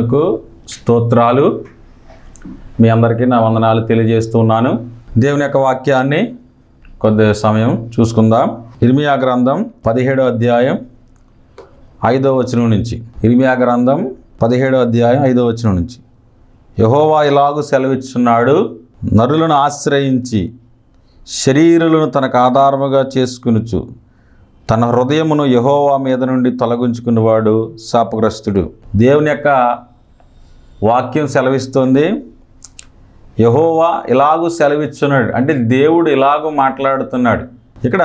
పరిశుద్ధ స్తోత్రాలు. మీ అందరికీ నా వందనాలు తెలియజేస్తున్నాను. దేవుని యొక్క వాక్యాన్ని కొద్ది సమయం చూసుకుందాం. ఇర్మియా గ్రంథం పదిహేడో అధ్యాయం ఐదో వచనం నుంచి. ఇర్మియా గ్రంథం పదిహేడో అధ్యాయం ఐదో వచనం నుంచి. యహోవా ఇలాగు సెలవిచ్చున్నాడు నరులను ఆశ్రయించి శరీరులను తనకు ఆధారముగా చేసుకునుచు తన హృదయమును యహోవా మీద నుండి తొలగించుకునేవాడు శాపగ్రస్తుడు. దేవుని యొక్క వాక్యం సెలవిస్తుంది. యహోవా ఇలాగూ సెలవిచ్చున్నాడు. అంటే దేవుడు ఇలాగూ మాట్లాడుతున్నాడు. ఇక్కడ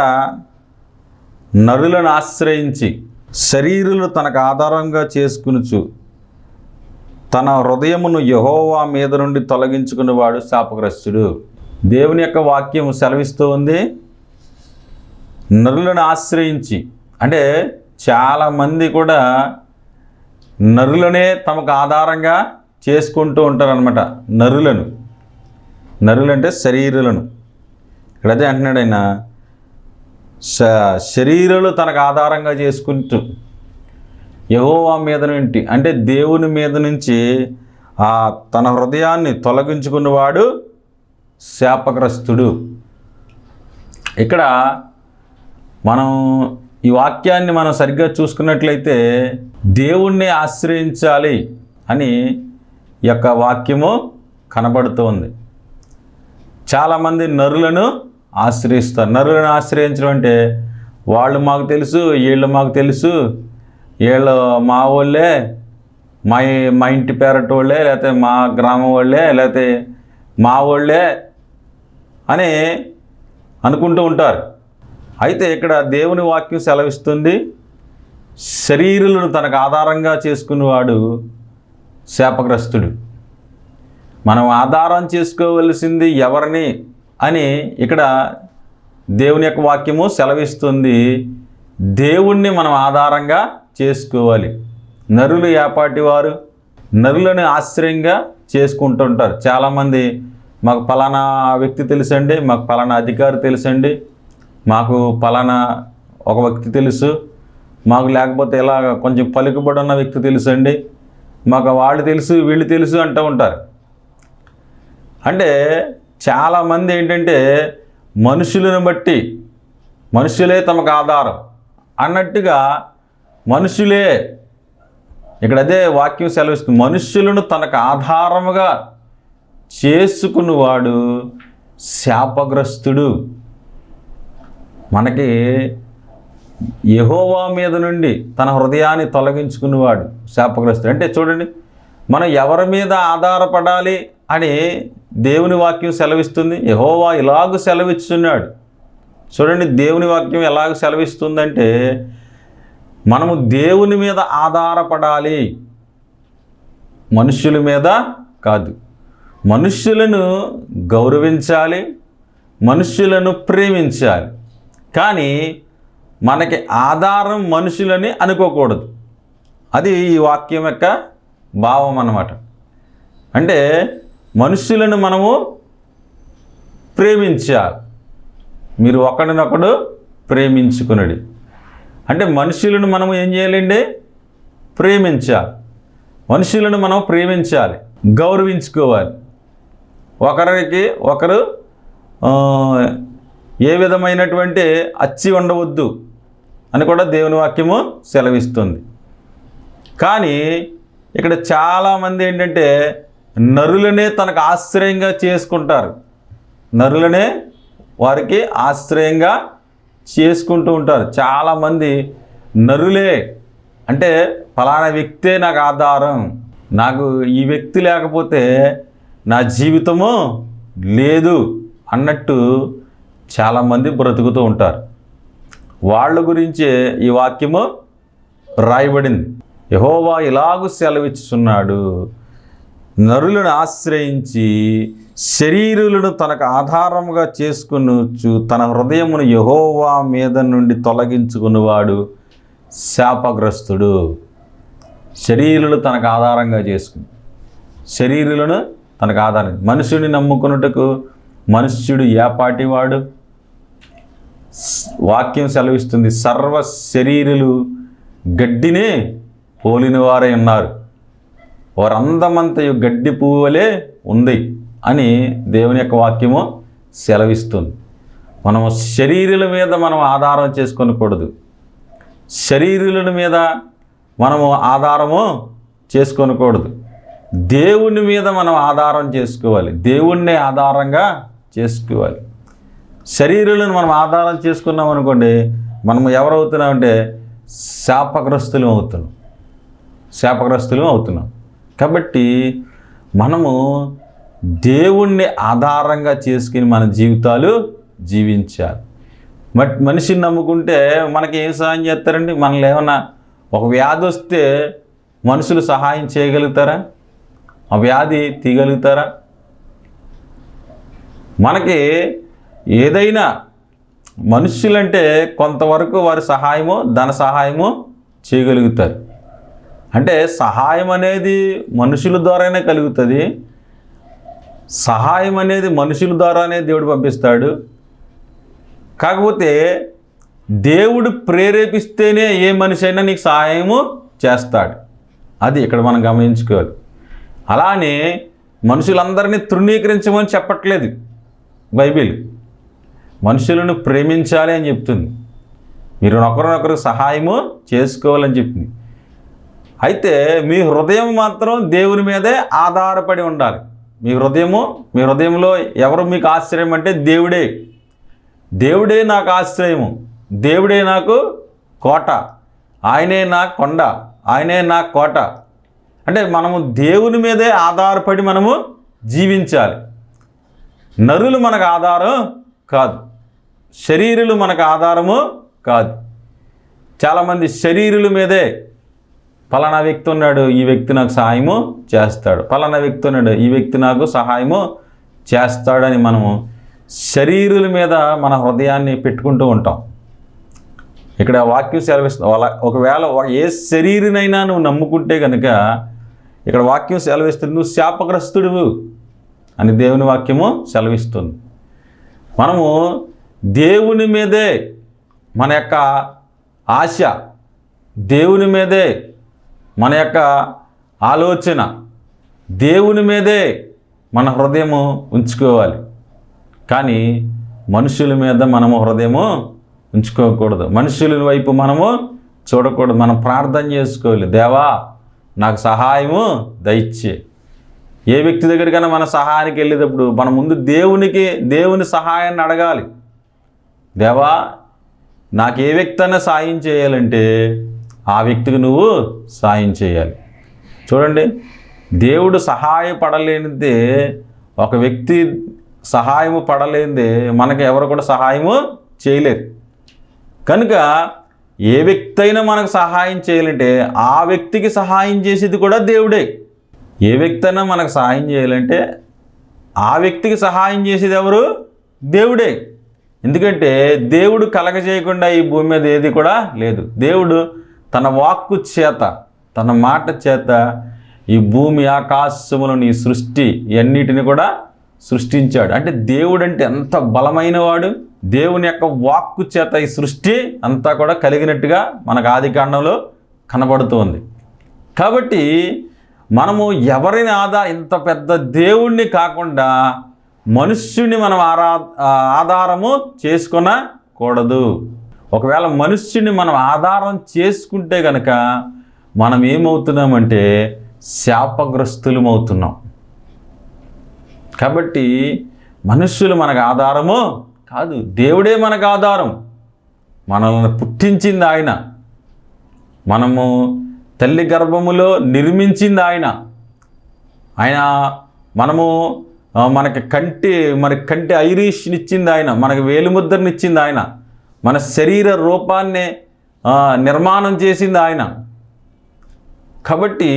నరులను ఆశ్రయించి శరీరులు తనకు ఆధారంగా చేసుకునుచు తన హృదయమును యహోవా మీద నుండి తొలగించుకునేవాడు శాపగ్రస్తుడు. దేవుని యొక్క వాక్యం సెలవిస్తూ ఉంది నరులను ఆశ్రయించి అంటే చాలామంది కూడా నరులనే తమకు ఆధారంగా చేసుకుంటూ ఉంటారనమాట నరులను. నరులంటే శరీరులను. ఇక్కడ అదే అంటున్నాడు ఆయన శ- శరీరులు తనకు ఆధారంగా చేసుకుంటూ యహోవా మీద నుండి అంటే దేవుని మీద నుంచి ఆ తన హృదయాన్ని తొలగించుకున్నవాడు శాపగ్రస్తుడు. ఇక్కడ మనం ఈ వాక్యాన్ని మనం సరిగ్గా చూసుకున్నట్లయితే దేవుణ్ణి ఆశ్రయించాలి అని యొక్క వాక్యము కనబడుతోంది. చాలామంది నరులను ఆశ్రయిస్తారు. నరులను ఆశ్రయించడం అంటే వాళ్ళు మాకు తెలుసు వీళ్ళు మాకు తెలుసు వీళ్ళు మా వాళ్ళే మా మా ఇంటి పేరటోళ్ళే లేకపోతే మా గ్రామం వాళ్ళే లేకపోతే మా వాళ్ళే అని అనుకుంటూ ఉంటారు. అయితే ఇక్కడ దేవుని వాక్యం సెలవిస్తుంది. శరీరులను తనకు ఆధారంగా చేసుకునేవాడు శాపగ్రస్తుడు మనం ఆధారం చేసుకోవలసింది ఎవరిని అని ఇక్కడ దేవుని యొక్క వాక్యము సెలవిస్తుంది. దేవుణ్ణి మనం ఆధారంగా చేసుకోవాలి. నరులు ఏపాటి వారు నరులను ఆశ్రయంగా చేసుకుంటుంటారు. చాలామంది మాకు పలానా వ్యక్తి తెలుసండి మాకు పలానా అధికారి తెలుసండి మాకు పలానా ఒక వ్యక్తి తెలుసు మాకు లేకపోతే ఇలా కొంచెం పలుకుబడి ఉన్న వ్యక్తి తెలుసండి. మాకు వాళ్ళు తెలుసు వీళ్ళు తెలుసు అంటూ ఉంటారు. అంటే చాలామంది ఏంటంటే మనుషులను బట్టి మనుషులే తమకు ఆధారం అన్నట్టుగా మనుషులే ఇక్కడ అదే వాక్యం సెలవిస్తుంది. మనుషులను తనకు ఆధారముగా చేసుకున్నవాడు శాపగ్రస్తుడు. మనకి యహోవా మీద నుండి తన హృదయాన్ని తొలగించుకునేవాడు శాపగ్రస్తుడు. అంటే చూడండి మనం ఎవరి మీద ఆధారపడాలి అని దేవుని వాక్యం సెలవిస్తుంది? యహోవా ఇలాగ సెలవిస్తున్నాడు చూడండి దేవుని వాక్యం ఎలాగ సెలవిస్తుందంటే మనము దేవుని మీద ఆధారపడాలి. మనుష్యుల మీద కాదు. మనుష్యులను గౌరవించాలి మనుష్యులను ప్రేమించాలి. కానీ మనకి ఆధారం మనుషులని అనుకోకూడదు. అది ఈ వాక్యం యొక్క భావం అన్నమాట. అంటే మనుషులను మనము ప్రేమించాలి. మీరు ఒకడినొకడు ప్రేమించుకునడి. అంటే మనుషులను మనం ఏం చేయాలండి? ప్రేమించాలి. మనుషులను మనం ప్రేమించాలి. గౌరవించుకోవాలి. ఒకరికి ఒకరు ఏ విధమైనటువంటి అచ్చి ఉండవద్దు అని కూడా దేవుని వాక్యము సెలవిస్తుంది. కానీ ఇక్కడ చాలామంది ఏంటంటే నరులనే తనకు ఆశ్రయంగా చేసుకుంటారు. నరులనే వారికి ఆశ్రయంగా చేసుకుంటూ ఉంటారు. చాలామంది నరులే అంటే ఫలానా వ్యక్తే నాకు ఆధారం. నాకు ఈ వ్యక్తి లేకపోతే నా జీవితము లేదు అన్నట్టు చాలామంది బ్రతుకుతూ ఉంటారు. వాళ్ళ గురించే ఈ వాక్యము రాయబడింది. యహోవా ఇలాగూ సెలవిచ్చుచున్నాడు. నరులను ఆశ్రయించి శరీరులను తనకు ఆధారంగా చేసుకునొచ్చు తన హృదయమును యహోవా మీద నుండి తొలగించుకునేవాడు శాపగ్రస్తుడు. శరీరులు తనకు ఆధారంగా చేసుకుని శరీరులను తనకు ఆధారం. మనుషుని నమ్ముకున్నట్టుకు మనుష్యుడు ఏపాటివాడు. వాక్యం సెలవిస్తుంది. సర్వ శరీరులు గడ్డినే పోలినవారై ఉన్నారు. వారందమంతయు గడ్డి పువ్వులే ఉంది అని దేవుని యొక్క వాక్యము సెలవిస్తుంది. మనము శరీరుల మీద మనం ఆధారం చేసుకొనకూడదు. శరీరుల మీద మనము ఆధారము చేసుకొనకూడదు. దేవుని మీద మనం ఆధారం చేసుకోవాలి. దేవుణ్ణి ఆధారంగా చేసుకోవాలి. శరీరులను మనం ఆధారం చేసుకున్నాం అనుకోండి మనం ఎవరవుతున్నామంటే శాపగ్రస్తులు అవుతున్నాం. శాపగ్రస్తులు అవుతున్నాం. కాబట్టి మనము దేవుణ్ణి ఆధారంగా చేసుకుని మన జీవితాలు జీవించాలి. బట్ మనిషిని నమ్ముకుంటే మనకి ఏం సహాయం చేస్తారండి? మనల్ని ఏమన్నా ఒక వ్యాధి వస్తే మనుషులు సహాయం చేయగలుగుతారా? ఆ వ్యాధి తీయగలుగుతారా? మనకి ఏదైనా మనుషులంటే కొంతవరకు వారి సహాయము ధన సహాయము చేయగలుగుతారు. అంటే సహాయం అనేది మనుషుల ద్వారానే కలుగుతుంది. సహాయం అనేది మనుషుల ద్వారానే దేవుడు పంపిస్తాడు. కాకపోతే దేవుడు ప్రేరేపిస్తేనే ఏ మనిషి అయినా నీకు సహాయము చేస్తాడు. అది ఇక్కడ మనం గమనించుకోవాలి. అలానే మనుషులందరినీ తృణీకరించమని చెప్పట్లేదు బైబిల్. మనుషులను ప్రేమించాలి అని చెప్తుంది. మీరు ఒకరినొకరు సహాయము చేసుకోవాలని చెప్తుంది. అయితే మీ హృదయం మాత్రం దేవుని మీదే ఆధారపడి ఉండాలి. మీ హృదయము మీ హృదయంలో ఎవరు మీకు ఆశ్రయం అంటే దేవుడే. దేవుడే నాకు ఆశ్రయము. దేవుడే నాకు కోట. ఆయనే నా కొండ. ఆయనే నా కోట. అంటే మనము దేవుని మీదే ఆధారపడి మనము జీవించాలి. నరులు మనకు ఆధారం కాదు. శరీరులు మనకు ఆధారము కాదు. చాలామంది శరీరుల మీదే ఫలానా వ్యక్తి ఉన్నాడు ఈ వ్యక్తి నాకు సహాయము చేస్తాడు. ఫలానా వ్యక్తి ఉన్నాడు ఈ వ్యక్తి నాకు సహాయము చేస్తాడని మనము శరీరుల మీద మన హృదయాన్ని పెట్టుకుంటూ ఉంటాం. ఇక్కడ వాక్యం సెలవిస్తుంది. అలా ఒకవేళ ఏ శరీరునైనా నువ్వు నమ్ముకుంటే కనుక ఇక్కడ వాక్యం సెలవిస్తుంది నువ్వు శాపగ్రస్తుడువు అని దేవుని వాక్యము సెలవిస్తుంది. మనము దేవుని మీదే మన యొక్క ఆశ దేవుని మీదే మన యొక్క ఆలోచన దేవుని మీదే మన హృదయము ఉంచుకోవాలి. కానీ మనుషుల మీద మనము హృదయము ఉంచుకోకూడదు. మనుషుల వైపు మనము చూడకూడదు. మనం ప్రార్థన చేసుకోవాలి. దేవా నాకు సహాయము దయచే. ఏ వ్యక్తి దగ్గరికైనా మన సహాయానికి వెళ్ళేటప్పుడు మన ముందు దేవునికి దేవుని సహాయాన్ని అడగాలి. దేవా నాకు ఏ వ్యక్తి అయినా సాయం చేయాలంటే ఆ వ్యక్తికి నువ్వు సాయం చేయాలి. చూడండి దేవుడు సహాయపడలేనిదే ఒక వ్యక్తి సహాయము పడలేనిదే మనకి ఎవరు కూడా సహాయము చేయలేరు. కనుక ఏ వ్యక్తి అయినా మనకు సహాయం చేయాలంటే ఆ వ్యక్తికి సహాయం చేసేది కూడా దేవుడే. ఏ వ్యక్తి అయినా మనకు సహాయం చేయాలంటే ఆ వ్యక్తికి సహాయం చేసేది ఎవరు? దేవుడే. ఎందుకంటే దేవుడు కలగజేయకుండా ఈ భూమి మీద ఏది కూడా లేదు. దేవుడు తన వాక్కు చేత తన మాట చేత ఈ భూమి ఆకాశములను ఈ సృష్టి ఇవన్నిటిని కూడా సృష్టించాడు. అంటే దేవుడు అంటే ఎంత బలమైన వాడు దేవుని యొక్క వాక్కు చేత ఈ సృష్టి అంతా కూడా కలిగినట్టుగా మనకు ఆది కాండంలో కనబడుతోంది. కాబట్టి మనము ఎవరిని ఆదా ఇంత పెద్ద దేవుణ్ణి కాకుండా మనుష్యుని మనం ఆరా ఆధారము చేసుకొనకూడదు. ఒకవేళ మనుష్యుని మనం ఆధారం చేసుకుంటే కనుక మనం ఏమవుతున్నామంటే శాపగ్రస్తులం అవుతున్నాం కాబట్టి మనుష్యులు మనకు ఆధారము కాదు. దేవుడే మనకు ఆధారం. మనల్ని పుట్టించింది ఆయన. మనము తల్లి గర్భములో నిర్మించింది ఆయన. ఆయన మనము మనకి కంటి మనకి కంటి ఐరిష్నిచ్చింది ఆయన మనకి వేలిముద్రనిచ్చింది ఆయన మన శరీర రూపాన్ని నిర్మాణం చేసింది ఆయన. కాబట్టి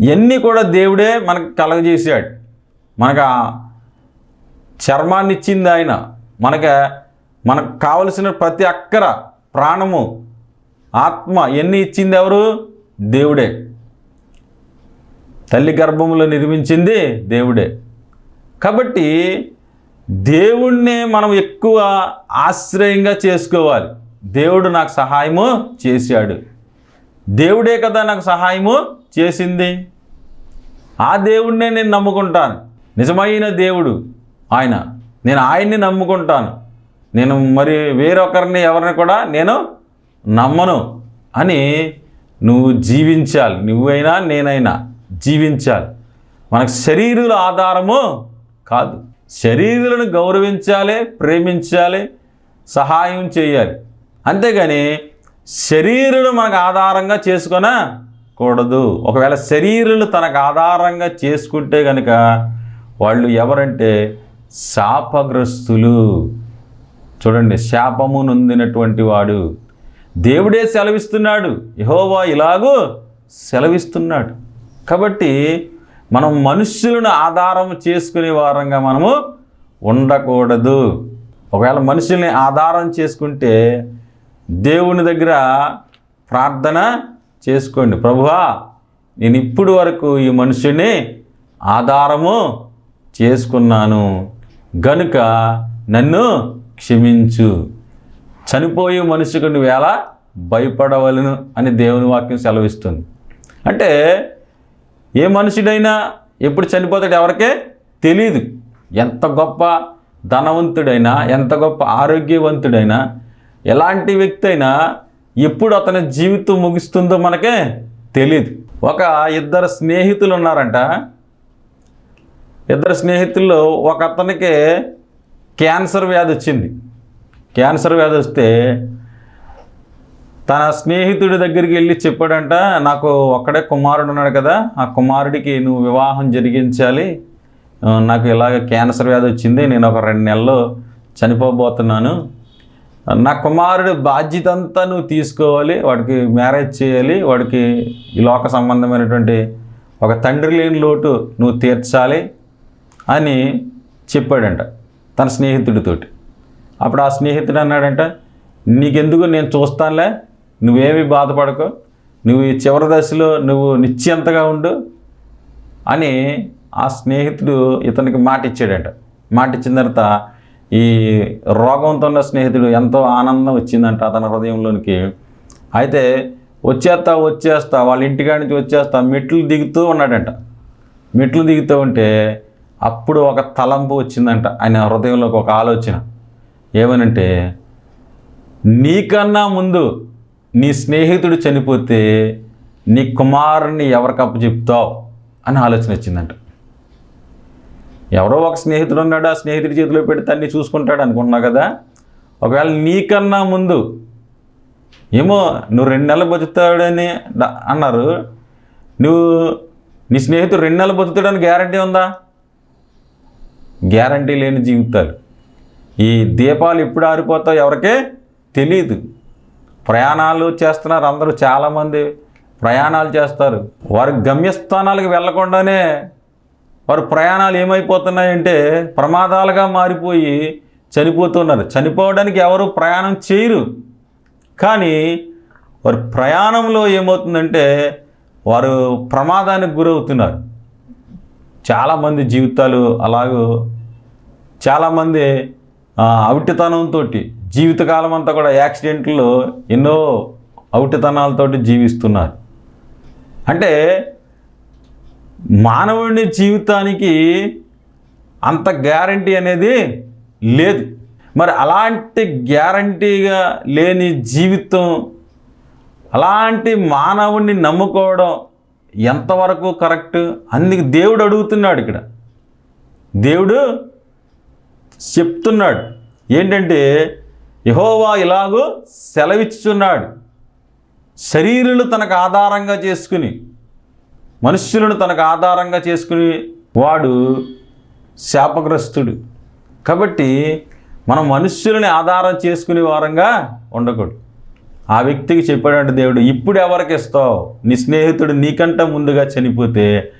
ఇవన్నీ కూడా దేవుడే మనకు కలగజేశాడు. మనకు చర్మాన్ని ఇచ్చింది ఆయన. మనకి మనకు కావలసిన ప్రతి అక్కర ప్రాణము ఆత్మ ఎన్ని ఇచ్చింది ఎవరు? దేవుడే. తల్లి గర్భంలో నిర్మించింది దేవుడే. కాబట్టి దేవుణ్ణే మనం ఎక్కువ ఆశ్రయంగా చేసుకోవాలి. దేవుడు నాకు సహాయము చేశాడు. దేవుడే కదా నాకు సహాయము చేసింది. ఆ దేవుణ్ణే నేను నమ్ముకుంటాను. నిజమైన దేవుడు ఆయన. నేను ఆయన్ని నమ్ముకుంటాను. నేను మరి వేరొకరిని ఎవరిని కూడా నేను నమ్మను అని నువ్వు జీవించాలి. నువ్వైనా నేనైనా జీవించాలి. మనకు శరీరుల ఆధారము కాదు. శరీరులను గౌరవించాలి ప్రేమించాలి సహాయం చేయాలి. అంతేగాని శరీరులు మనకు ఆధారంగా చేసుకొన కూడదు ఒకవేళ శరీరులు తనకు ఆధారంగా చేసుకుంటే కనుక వాళ్ళు ఎవరంటే శాపగ్రస్తులు. చూడండి శాపము నొందినటువంటి వాడు. దేవుడే సెలవిస్తున్నాడు. యహోవా ఇలాగూ సెలవిస్తున్నాడు. కాబట్టి మనం మనుష్యులను ఆధారం చేసుకునే వారంగా మనము ఉండకూడదు. ఒకవేళ మనుషుల్ని ఆధారం చేసుకుంటే దేవుని దగ్గర ప్రార్థన చేసుకోండి. ప్రభువా నేను ఇప్పుడు వరకు ఈ మనుషుని ఆధారము చేసుకున్నాను. గనుక నన్ను క్షమించు. చనిపోయే మనిషికి నువ్వు వేళ భయపడవలను అని దేవుని వాక్యం సెలవిస్తుంది. అంటే ఏ మనుషుడైనా ఎప్పుడు చనిపోతాడు ఎవరికే? తెలియదు ఎంత గొప్ప ధనవంతుడైనా ఎంత గొప్ప ఆరోగ్యవంతుడైనా ఎలాంటి వ్యక్తి అయినా ఎప్పుడు అతని జీవితం ముగుస్తుందో మనకే తెలియదు ఒక ఇద్దరు స్నేహితులు ఉన్నారంట. ఇద్దరు స్నేహితుల్లో ఒక అతనికి క్యాన్సర్ వ్యాధి వచ్చింది. క్యాన్సర్ వ్యాధి వస్తే తన స్నేహితుడి దగ్గరికి వెళ్ళి చెప్పాడంట నాకు ఒక్కడే కుమారుడు ఉన్నాడు కదా ఆ కుమారుడికి నువ్వు వివాహం జరిగించాలి. నాకు ఇలాగ క్యాన్సర్ వ్యాధి వచ్చింది నేను ఒక రెండు నెలలు చనిపోబోతున్నాను. నా కుమారుడి బాధ్యత అంతా నువ్వు తీసుకోవాలి వాడికి మ్యారేజ్ చేయాలి వాడికి ఈ లోక సంబంధమైనటువంటి ఒక తండ్రి లేని లోటు నువ్వు తీర్చాలి అని చెప్పాడంట తన స్నేహితుడితోటి. అప్పుడు ఆ స్నేహితుడు అన్నాడంట నీకెందుకు నేను చూస్తానులే నువ్వేమి బాధపడకు. నువ్వు ఈ చివరి దశలో నువ్వు నిశ్చయంతగా ఉండు అని ఆ స్నేహితుడు ఇతనికి మాట ఇచ్చాడంట మాట ఇచ్చిన తర్వాత ఈ రోగంతో ఉన్న స్నేహితుడు ఎంతో ఆనందం వచ్చిందంట అతని హృదయంలోనికి. అయితే వచ్చేస్తా వచ్చేస్తా వాళ్ళ ఇంటికాడి నుంచి వచ్చేస్తా మెట్లు దిగుతూ ఉన్నాడంట. మెట్లు దిగుతూ ఉంటే అప్పుడు ఒక తలంపు వచ్చిందంట ఆయన హృదయంలోకి ఒక ఆలోచన. ఏమనంటే నీకన్నా ముందు నీ స్నేహితుడు చనిపోతే నీ కుమారుని ఎవరికప్పు చెప్తావు అని ఆలోచన వచ్చిందంట. ఎవరో ఒక స్నేహితుడు ఉన్నాడు ఆ స్నేహితుడి చేతిలో పెడితే అన్నీ చూసుకుంటాడు అనుకున్నావు కదా? ఒకవేళ నీకన్నా ముందు ఏమో నువ్వు రెండు నెలలు బతుకుతాడని అన్నారు. నువ్వు నీ స్నేహితుడు రెండు నెలలు బతుకుతాడని గ్యారంటీ ఉందా? గ్యారంటీ లేని జీవితాలు. ఈ దీపాలు ఎప్పుడు ఆరిపోతావు ఎవరికే తెలియదు ప్రయాణాలు చేస్తున్నారు అందరూ చాలామంది ప్రయాణాలు చేస్తారు. వారి గమ్యస్థానాలకు వెళ్ళకుండానే వారి ప్రయాణాలు ఏమైపోతున్నాయంటే ప్రమాదాలుగా మారిపోయి చనిపోతున్నారు. చనిపోవడానికి ఎవరు ప్రయాణం చేయరు. కానీ వారి ప్రయాణంలో ఏమవుతుందంటే వారు ప్రమాదానికి గురవుతున్నారు. చాలామంది జీవితాలు అలాగూ చాలామంది అవిటితనంతో జీవితకాలం అంతా కూడా యాక్సిడెంట్లు ఎన్నో అవిటితనాలతోటి జీవిస్తున్నారు. అంటే మానవుని జీవితానికి అంత గ్యారంటీ అనేది లేదు. మరి అలాంటి గ్యారంటీగా లేని జీవితం అలాంటి మానవుణ్ణి నమ్ముకోవడం ఎంతవరకు కరెక్ట్? అందుకు దేవుడు అడుగుతున్నాడు ఇక్కడ. దేవుడు చెప్తున్నాడు. ఏంటంటే యహోవా ఇలాగూ సెలవిచ్చుచున్నాడు. శరీరులు తనకు ఆధారంగా చేసుకుని మనుష్యులను తనకు ఆధారంగా చేసుకుని వాడు శాపగ్రస్తుడు. కాబట్టి మనం మనుష్యులని ఆధారం చేసుకునే వారంగా ఉండకూడదు. ఆ వ్యక్తికి చెప్పాడంటే దేవుడు ఇప్పుడు ఎవరికి ఇస్తావు? నీ స్నేహితుడు నీకంటే ముందుగా చనిపోతే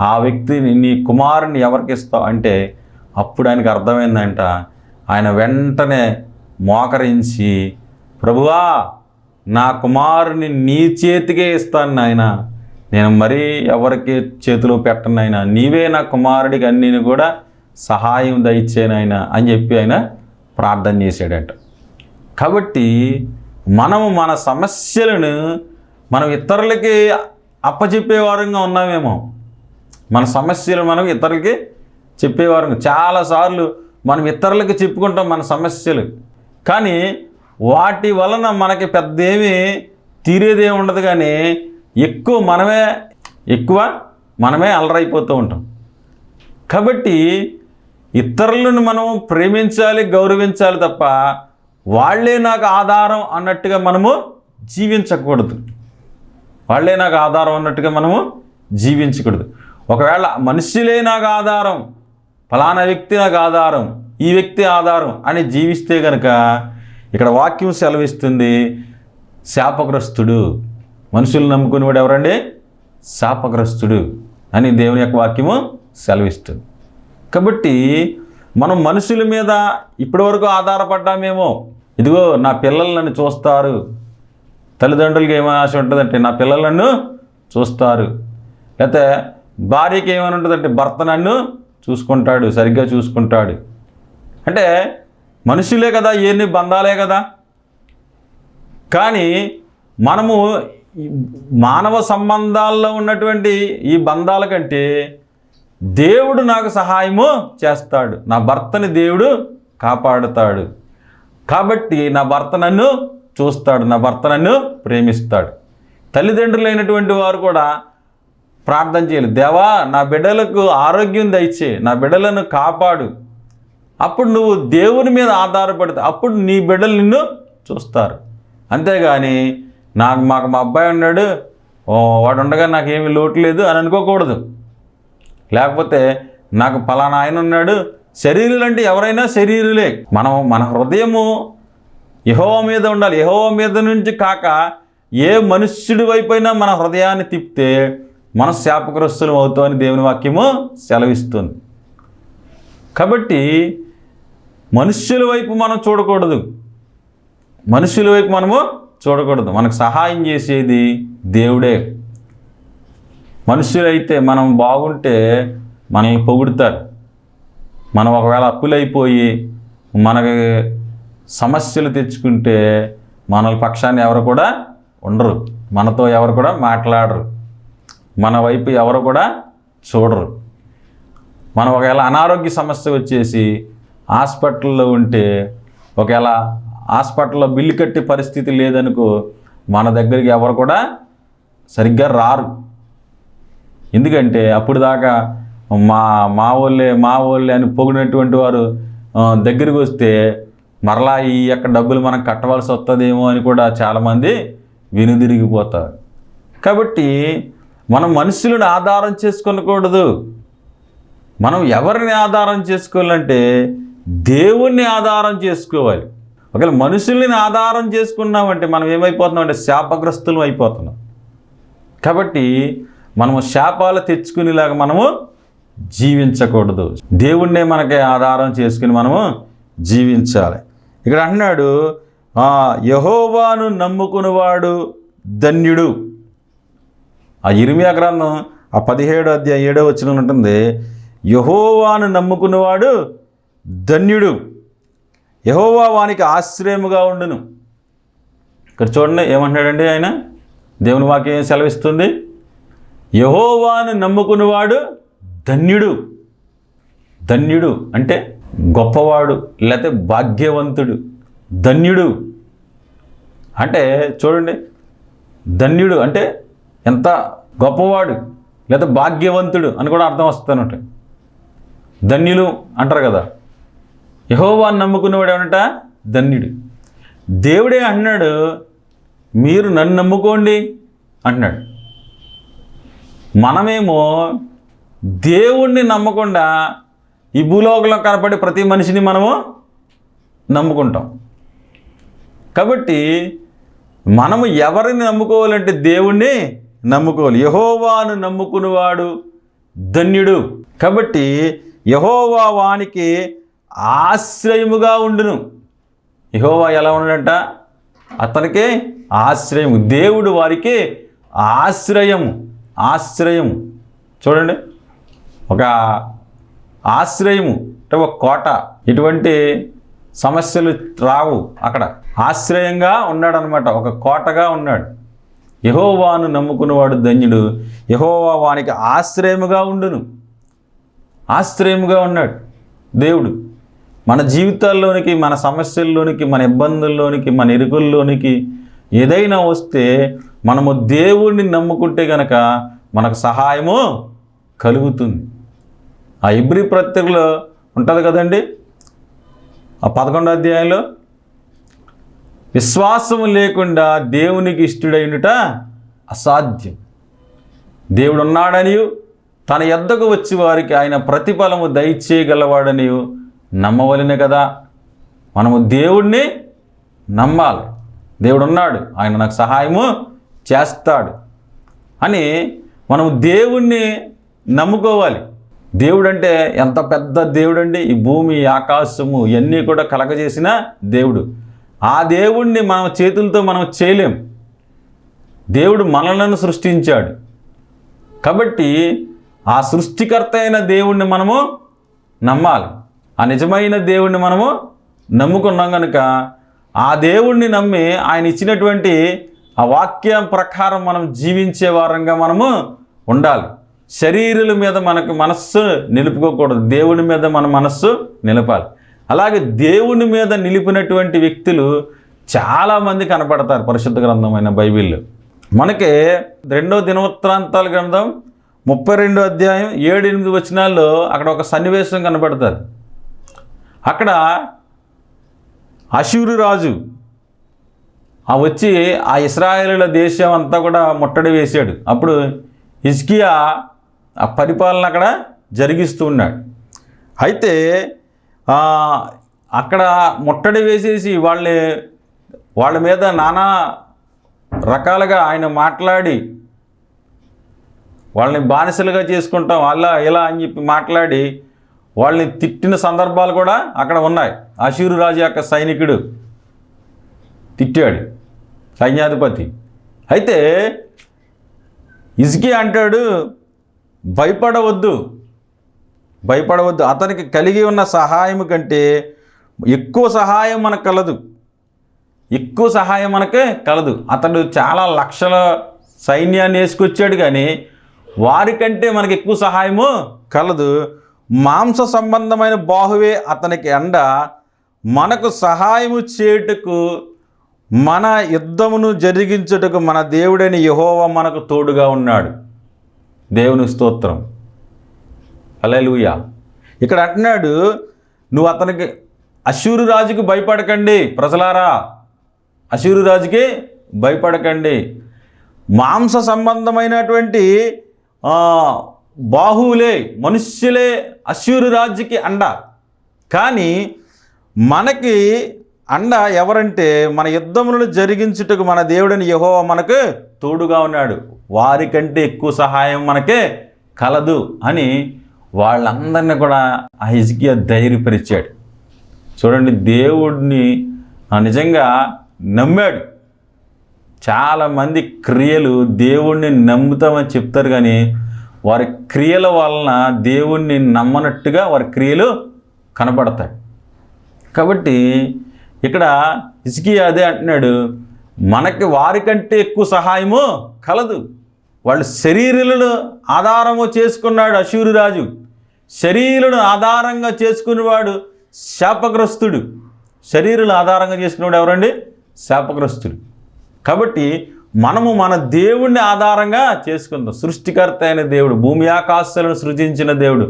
ఆ వ్యక్తిని నీ కుమారుని ఎవరికి ఇస్తావు? అంటే అప్పుడు ఆయనకు అర్థమైందంట ఆయన వెంటనే మోకరించి ప్రభువా నా కుమారుని నీ చేతికే ఇస్తాను నాయన. నేను మరీ ఎవరికి చేతిలో పెట్టను ఆయన నీవే నా కుమారుడికి అన్నిని కూడా సహాయం దయచేనాయన అని చెప్పి ఆయన ప్రార్థన చేశాడంట. కాబట్టి మనము మన సమస్యలను మనం ఇతరులకి అప్పచెప్పేవారంగా ఉన్నామేమో. మన సమస్యలు మనం ఇతరులకి చెప్పేవారు. చాలాసార్లు మనం ఇతరులకి చెప్పుకుంటాం మన సమస్యలు. కానీ వాటి వలన మనకి పెద్ద ఏమీ తీరేదే ఉండదు కానీ ఎక్కువ మనమే ఎక్కువ మనమే అలరైపోతూ ఉంటాం. కాబట్టి ఇతరులను మనం ప్రేమించాలి గౌరవించాలి తప్ప వాళ్ళే నాకు ఆధారం అన్నట్టుగా మనము జీవించకూడదు. వాళ్ళే నాకు ఆధారం అన్నట్టుగా మనము జీవించకూడదు. ఒకవేళ మనుషులే నాకు ఆధారం ఫలానా వ్యక్తి నాకు ఆధారం ఈ వ్యక్తి ఆధారం అని జీవిస్తే కనుక ఇక్కడ వాక్యం సెలవిస్తుంది శాపగ్రస్తుడు. మనుషులు నమ్ముకునేవాడు ఎవరండి? శాపగ్రస్తుడు అని దేవుని యొక్క వాక్యము సెలవిస్తుంది. కాబట్టి మనం మనుషుల మీద ఇప్పటివరకు ఆధారపడ్డామేమో. ఇదిగో నా పిల్లలు నన్ను చూస్తారు. తల్లిదండ్రులకి ఏమైనా ఆశ ఉంటుందంటే నా పిల్లలు నన్ను చూస్తారు. లేకపోతే భార్యకి ఏమైనా ఉంటుందంటే భర్త నన్ను చూసుకుంటాడు సరిగ్గా చూసుకుంటాడు. అంటే మనుషులే కదా ఎన్ని బంధాలే కదా. కానీ మనము మానవ సంబంధాల్లో ఉన్నటువంటి ఈ బంధాల కంటే దేవుడు నాకు సహాయము చేస్తాడు. నా భర్తని దేవుడు కాపాడుతాడు. కాబట్టి నా భర్త నన్ను చూస్తాడు నా భర్త నన్ను ప్రేమిస్తాడు. తల్లిదండ్రులైనటువంటి వారు కూడా ప్రార్థన చేయాలి. దేవా నా బిడ్డలకు ఆరోగ్యం దయచే నా బిడ్డలను కాపాడు. అప్పుడు నువ్వు దేవుని మీద ఆధారపడితే అప్పుడు నీ బిడ్డలు నిన్ను చూస్తారు. అంతేగాని నాకు మాకు మా అబ్బాయి ఉన్నాడు. వాడు ఉండగా నాకేమీ లోటు లేదు అని అనుకోకూడదు. లేకపోతే నాకు పలానా ఆయన ఉన్నాడు. శరీరులు అంటే ఎవరైనా శరీరులే. మనం మన హృదయము యహోవ మీద ఉండాలి. యహోవ మీద నుంచి కాక ఏ మనుష్యుడి వైపైనా మన హృదయాన్ని తిప్పితే మన శాపగ్రస్తులం అవుతామని దేవుని వాక్యము సెలవిస్తుంది. కాబట్టి మనుష్యుల వైపు మనం చూడకూడదు. మనుషుల వైపు మనము చూడకూడదు. మనకు సహాయం చేసేది దేవుడే. మనుషులైతే మనం బాగుంటే మనల్ని పొగుడుతారు. మనం ఒకవేళ అప్పులైపోయి మనకి సమస్యలు తెచ్చుకుంటే మన పక్షాన్ని ఎవరు కూడా ఉండరు. మనతో ఎవరు కూడా మాట్లాడరు. మన వైపు ఎవరు కూడా చూడరు. మనం ఒకవేళ అనారోగ్య సమస్య వచ్చేసి హాస్పిటల్లో ఉంటే ఒకవేళ హాస్పిటల్లో బిల్లు కట్టే పరిస్థితి లేదనుకో మన దగ్గరికి ఎవరు కూడా సరిగ్గా రారు. ఎందుకంటే అప్పుడు దాకా మా మా వాళ్ళే మా వాళ్ళే అని పొగిడినటువంటి వారు దగ్గరికి వస్తే మరలా ఈ యొక్క డబ్బులు మనం కట్టవలసి వస్తుందేమో అని కూడా చాలామంది వెనుదిరిగిపోతారు. కాబట్టి మనం మనుషులను ఆధారం చేసుకొనకూడదు. మనం ఎవరిని ఆధారం చేసుకోవాలంటే దేవుణ్ణి ఆధారం చేసుకోవాలి. ఒకవేళ మనుషుల్ని ఆధారం చేసుకున్నామంటే మనం ఏమైపోతున్నాం అంటే శాపగ్రస్తులం అయిపోతున్నాం. కాబట్టి మనము శాపాలు తెచ్చుకునేలాగా మనము జీవించకూడదు. దేవుణ్ణే మనకి ఆధారం చేసుకుని మనము జీవించాలి. ఇక్కడ అన్నాడు యహోవాను నమ్ముకునేవాడు నమ్ముకునివాడు ధన్యుడు. ఆ ఇరిమియా గ్రంథం ఆ పదిహేడు అధ్యాయం ఏడో వచ్చిన ఉంటుంది యహోవాను నమ్ముకున్నవాడు ధన్యుడు. యహోవా వానికి ఆశ్రయముగా ఉండును. ఇక్కడ చూడండి ఏమంటున్నాడండి ఆయన? దేవుని వాక్యం ఏం సెలవిస్తుంది? యహోవాను నమ్ముకున్నవాడు ధన్యుడు. ధన్యుడు అంటే గొప్పవాడు లేకపోతే భాగ్యవంతుడు. ధన్యుడు. అంటే చూడండి ధన్యుడు అంటే ఎంత గొప్పవాడు లేదా భాగ్యవంతుడు అని కూడా అర్థం వస్తుందన్నమాట. ధన్యులు అంటారు కదా. యహోవాన్ని నమ్ముకునేవాడు ఏమంట ధన్యుడు. దేవుడే అన్నాడు మీరు నన్ను నమ్ముకోండి అంటున్నాడు. మనమేమో దేవుణ్ణి నమ్మకుండా ఈ భూలోకంలో కనపడే ప్రతి మనిషిని మనము నమ్ముకుంటాం. కాబట్టి మనము ఎవరిని నమ్ముకోవాలంటే దేవుణ్ణి నమ్ముకోవాలి. యహోవాను నమ్ముకునేవాడు ధన్యుడు. కాబట్టి యహోవా వానికి ఆశ్రయముగా ఉండును. యహోవా ఎలా ఉండడంట అతనికి ఆశ్రయం దేవుడు వారికి ఆశ్రయము. ఆశ్రయము. చూడండి. ఒక ఆశ్రయము అంటే ఒక కోట. ఇటువంటి సమస్యలు రావు అక్కడ. ఆశ్రయంగా ఉన్నాడనమాట ఒక కోటగా ఉన్నాడు. యహోవాను నమ్ముకున్నవాడు ధన్యుడు. యహోవా వానికి ఆశ్రయముగా ఉండును. ఆశ్రయముగా ఉన్నాడు. దేవుడు మన జీవితాల్లోనికి మన సమస్యల్లోనికి మన ఇబ్బందుల్లోనికి మన ఇరుకుల్లోనికి ఏదైనా వస్తే మనము దేవుణ్ణి నమ్ముకుంటే గనక మనకు సహాయము కలుగుతుంది. ఆ ఇబ్రి పత్రికలో ఉంటుంది కదండి? ఆ పదకొండో అధ్యాయంలో విశ్వాసము లేకుండా దేవునికి ఇష్టడైనట అసాధ్యం. దేవుడు ఉన్నాడనియు తన ఎద్దకు వచ్చి వారికి ఆయన ప్రతిఫలము దయచేయగలవాడనియు నమ్మవలనే కదా. మనము దేవుణ్ణి నమ్మాలి. దేవుడు ఉన్నాడు ఆయన నాకు సహాయము చేస్తాడు అని మనం దేవుణ్ణి నమ్ముకోవాలి. దేవుడు అంటే ఎంత పెద్ద దేవుడు అండి ఈ భూమి ఆకాశము ఇవన్నీ కూడా కలగజేసిన దేవుడు. ఆ దేవుణ్ణి మన చేతులతో మనం చేయలేం. దేవుడు మనలను సృష్టించాడు. కాబట్టి ఆ సృష్టికర్త అయిన దేవుణ్ణి మనము నమ్మాలి. ఆ నిజమైన దేవుణ్ణి మనము నమ్ముకున్నాం కనుక ఆ దేవుణ్ణి నమ్మి ఆయన ఇచ్చినటువంటి ఆ వాక్యం ప్రకారం మనం జీవించే వారంగా మనము ఉండాలి. శరీరుల మీద మనకు మనస్సు నిలుపుకోకూడదు. దేవుని మీద మన మనస్సు నిలపాలి. అలాగే దేవుని మీద నిలిపినటువంటి వ్యక్తులు చాలామంది కనపడతారు పరిశుద్ధ గ్రంథమైన బైబిల్లో మనకి రెండో దినవృత్తాంతాల గ్రంథం ముప్పై రెండో అధ్యాయం ఏడు ఎనిమిది వచనాల్లో అక్కడ ఒక సన్నివేశం కనపడతారు. అక్కడ అశూరు రాజు ఆ వచ్చి ఆ ఇస్రాయేలుల దేశం అంతా కూడా ముట్టడి వేశాడు. అప్పుడు హిజ్కియా ఆ పరిపాలన అక్కడ జరిగిస్తూ ఉన్నాడు. అయితే అక్కడ ముట్టడి వేసేసి వాళ్ళని వాళ్ళ మీద నానా రకాలుగా ఆయన మాట్లాడి వాళ్ళని బానిసలుగా చేసుకుంటాం అలా ఇలా అని చెప్పి మాట్లాడి వాళ్ళని తిట్టిన సందర్భాలు కూడా అక్కడ ఉన్నాయి. అశూరు రాజు యొక్క సైనికుడు తిట్టాడు సైన్యాధిపతి. అయితే ఇజ్కి అంటాడు భయపడవద్దు భయపడవద్దు. అతనికి కలిగి ఉన్న సహాయం కంటే ఎక్కువ సహాయం మనకు కలదు. ఎక్కువ సహాయం మనకే కలదు. అతడు చాలా లక్షల సైన్యాన్ని వేసుకొచ్చాడు కానీ వారికంటే మనకి ఎక్కువ సహాయము కలదు. మాంస సంబంధమైన బాహువే అతనికి ఎండ మనకు సహాయము చేయుటకు మన యుద్ధమును జరిగించుటకు మన దేవుడైన యహోవ మనకు తోడుగా ఉన్నాడు. దేవుని స్తోత్రం. అలెలుయ ఇక్కడ అంటున్నాడు నువ్వు అతనికి అశూరు రాజుకి భయపడకండి ప్రజలారా. అశూరు రాజుకి భయపడకండి. మాంస సంబంధమైనటువంటి బాహువులే మనుష్యులే అశూరు రాజుకి అండ. కానీ మనకి అండ ఎవరంటే మన యుద్ధములను జరిగించుటకు మన దేవుడిని యహో మనకు తోడుగా ఉన్నాడు. వారికంటే ఎక్కువ సహాయం మనకే కలదు అని వాళ్ళందరినీ కూడా ఆ హిజ్కియా ధైర్యపరిచాడు. చూడండి దేవుడిని ఆ నిజంగా నమ్మాడు. చాలామంది క్రియలు దేవుణ్ణి నమ్ముతామని చెప్తారు కానీ వారి క్రియల వలన దేవుణ్ణి నమ్మనట్టుగా వారి క్రియలు కనపడతాయి. కాబట్టి ఇక్కడ ఇసుకి అదే అంటున్నాడు మనకి వారికంటే ఎక్కువ సహాయము కలదు. వాళ్ళు శరీరులను ఆధారము చేసుకున్నాడు అశూరురాజు శరీరులను ఆధారంగా చేసుకునేవాడు శాపగ్రస్తుడు. శరీరులు ఆధారంగా చేసుకునేవాడు ఎవరండి? శాపగ్రస్తుడు. కాబట్టి మనము మన దేవుణ్ణి ఆధారంగా చేసుకుందాం. సృష్టికర్త అయిన దేవుడు భూమి ఆకాశాలను సృజించిన దేవుడు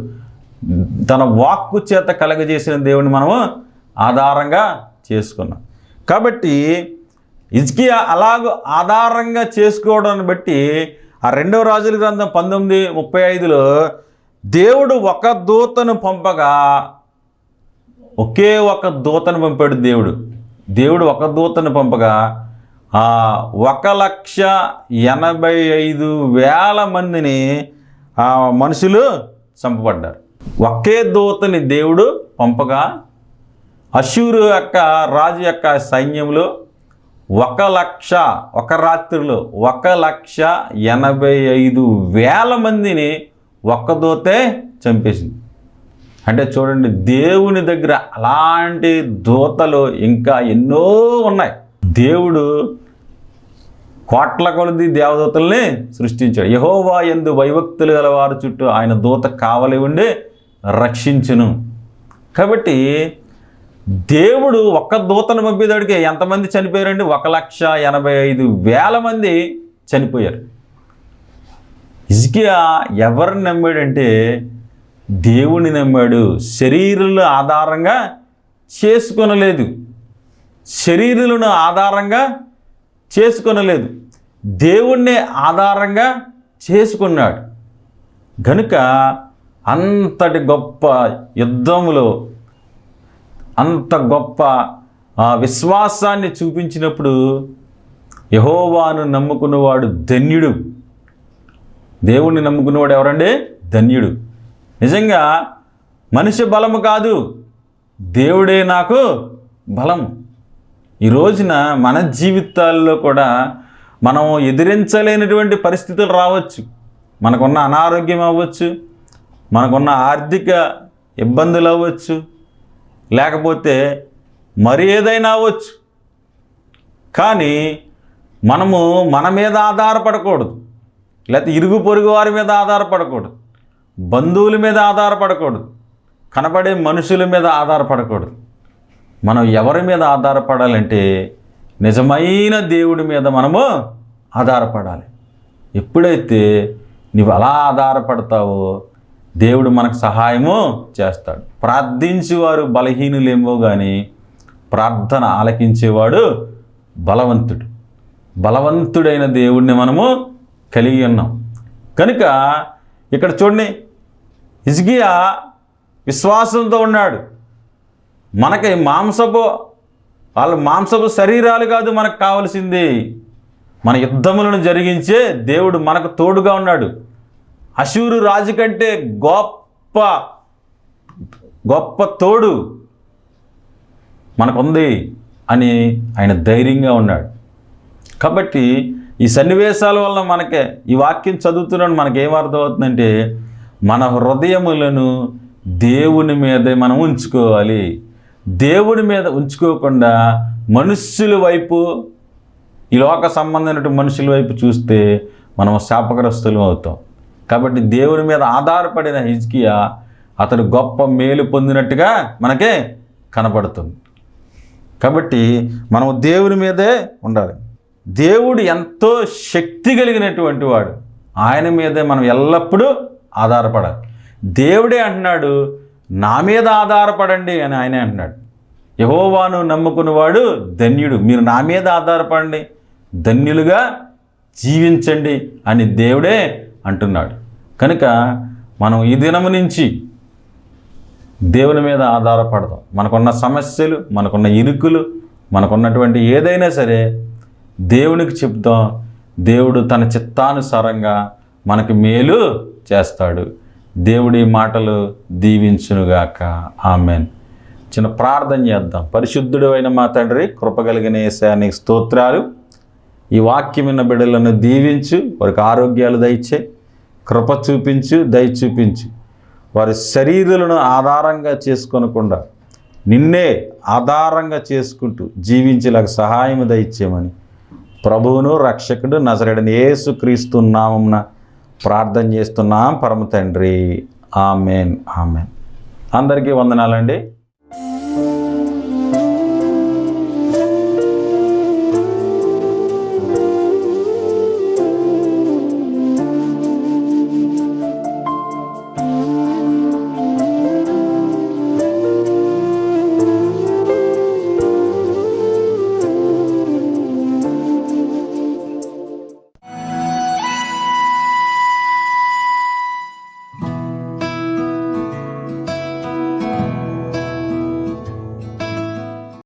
తన వాక్కు చేత కలగజేసిన దేవుని మనము ఆధారంగా చేసుకున్నాం. కాబట్టి ఇజ్కియా అలాగ ఆధారంగా చేసుకోవడాన్ని బట్టి ఆ రెండవ రాజుల గ్రంథం పంతొమ్మిది ముప్పై ఐదులో దేవుడు ఒక దూతను పంపగా ఒకే ఒక దూతను పంపాడు దేవుడు. దేవుడు ఒక దూతను పంపగా ఆ ఒక లక్ష ఎనభై ఐదు వేల మందిని ఆ మనుషులు చంపబడ్డారు. ఒకే దూతని దేవుడు పంపగా అశూరు యొక్క రాజు యొక్క సైన్యంలో ఒక లక్ష ఒక రాత్రిలో ఒక లక్ష ఎనభై ఐదు వేల మందిని ఒక్కదోతే చంపేసింది. అంటే చూడండి దేవుని దగ్గర అలాంటి దూతలు ఇంకా ఎన్నో ఉన్నాయి. దేవుడు కోట్ల కొలది దేవదూతల్ని సృష్టించాడు. యహోవా ఎందు వైభక్తులు గల వారి చుట్టూ ఆయన దూత కావలి ఉండి రక్షించును. కాబట్టి దేవుడు ఒక్క దూతను పంపేదాడికి ఎంతమంది చనిపోయారండి? ఒక లక్ష ఎనభై ఐదు వేల మంది చనిపోయారు. ఇజ్కియా ఎవరిని నమ్మాడంటే దేవుని నమ్మాడు. శరీరుల ఆధారంగా చేసుకొనలేదు. శరీరులను ఆధారంగా చేసుకొనలేదు. దేవుణ్ణి ఆధారంగా చేసుకున్నాడు. గనుక అంతటి గొప్ప యుద్ధంలో అంత గొప్ప విశ్వాసాన్ని చూపించినప్పుడు యహోవాను నమ్ముకున్నవాడు ధన్యుడు. దేవుణ్ణి నమ్ముకున్నవాడు ఎవరండి? ధన్యుడు. నిజంగా మనిషి బలము కాదు దేవుడే నాకు బలం ఈ రోజున మన జీవితాల్లో కూడా మనం ఎదిరించలేనటువంటి పరిస్థితులు రావచ్చు. మనకున్న అనారోగ్యం అవ్వచ్చు మనకున్న ఆర్థిక ఇబ్బందులు అవ్వచ్చు లేకపోతే మరి ఏదైనా అవ్వచ్చు. కానీ మనము మన మీద ఆధారపడకూడదు. లేకపోతే ఇరుగు పొరుగు వారి మీద ఆధారపడకూడదు. బంధువుల మీద ఆధారపడకూడదు. కనబడే మనుషుల మీద ఆధారపడకూడదు. మనం ఎవరి మీద ఆధారపడాలంటే నిజమైన దేవుడి మీద మనము ఆధారపడాలి. ఎప్పుడైతే నీవు అలా ఆధారపడతావో దేవుడు మనకు సహాయము చేస్తాడు. ప్రార్థించేవారు బలహీనులేమో కానీ ప్రార్థన ఆలకించేవాడు బలవంతుడు. బలవంతుడైన దేవుడిని మనము కలిగి ఉన్నాం. కనుక ఇక్కడ చూడండి ఇజ్గియా విశ్వాసంతో ఉన్నాడు. మనకి మాంసపు వాళ్ళ మాంసపు శరీరాలు కాదు మనకు కావలసింది. మన యుద్ధములను జరిగించే దేవుడు మనకు తోడుగా ఉన్నాడు. అశూరు రాజు కంటే గొప్ప గొప్ప తోడు మనకుంది అని ఆయన ధైర్యంగా ఉన్నాడు. కాబట్టి ఈ సన్నివేశాల వలన మనకే ఈ వాక్యం చదువుతున్నాడు మనకి ఏం అర్థమవుతుందంటే మన హృదయములను దేవుని మీదే మనం ఉంచుకోవాలి. దేవుని మీద ఉంచుకోకుండా మనుష్యుల వైపు ఈ లోక సంబంధమైన మనుషుల వైపు చూస్తే మనం శాపగ్రస్తులం అవుతాం. కాబట్టి దేవుని మీద ఆధారపడిన హిజ్కియా అతడు గొప్ప మేలు పొందినట్టుగా మనకే కనపడుతుంది కాబట్టి మనం దేవుని మీదే ఉండాలి. దేవుడు ఎంతో శక్తి కలిగినటువంటి వాడు. ఆయన మీదే మనం ఎల్లప్పుడూ ఆధారపడాలి. దేవుడే అంటున్నాడు నా మీద ఆధారపడండి అని ఆయనే అంటున్నాడు. యహోవాను నమ్ముకున్నవాడు ధన్యుడు. మీరు నా మీద ఆధారపడండి ధన్యులుగా జీవించండి అని దేవుడే అంటున్నాడు. కనుక మనం ఈ దినము నుంచి దేవుని మీద ఆధారపడదాం. మనకున్న సమస్యలు మనకున్న ఇరుకులు మనకున్నటువంటి ఏదైనా సరే దేవునికి చెప్దాం. దేవుడు తన చిత్తానుసారంగా మనకి మేలు చేస్తాడు. దేవుడి మాటలు దీవించునుగాక. ఆమెన్. చిన్న ప్రార్థన చేద్దాం. పరిశుద్ధుడు అయిన మా తండ్రి కృపగలిగిన ఏసానికి స్తోత్రాలు. ఈ వాక్యమైన బిడ్డలను దీవించు వారికి ఆరోగ్యాలు దయచే. కృప చూపించు దయ చూపించు. వారి శరీరులను ఆధారంగా చేసుకొనకుండా నిన్నే ఆధారంగా చేసుకుంటూ జీవించేలాగా సహాయం దయచేయమని ప్రభువును రక్షకుడు నజరడని యేసు క్రీస్తు నామమున ప్రార్థన చేస్తున్నాం. పరమ తండ్రి. ఆమెన్. ఆమెన్. అందరికీ వందనాలండి.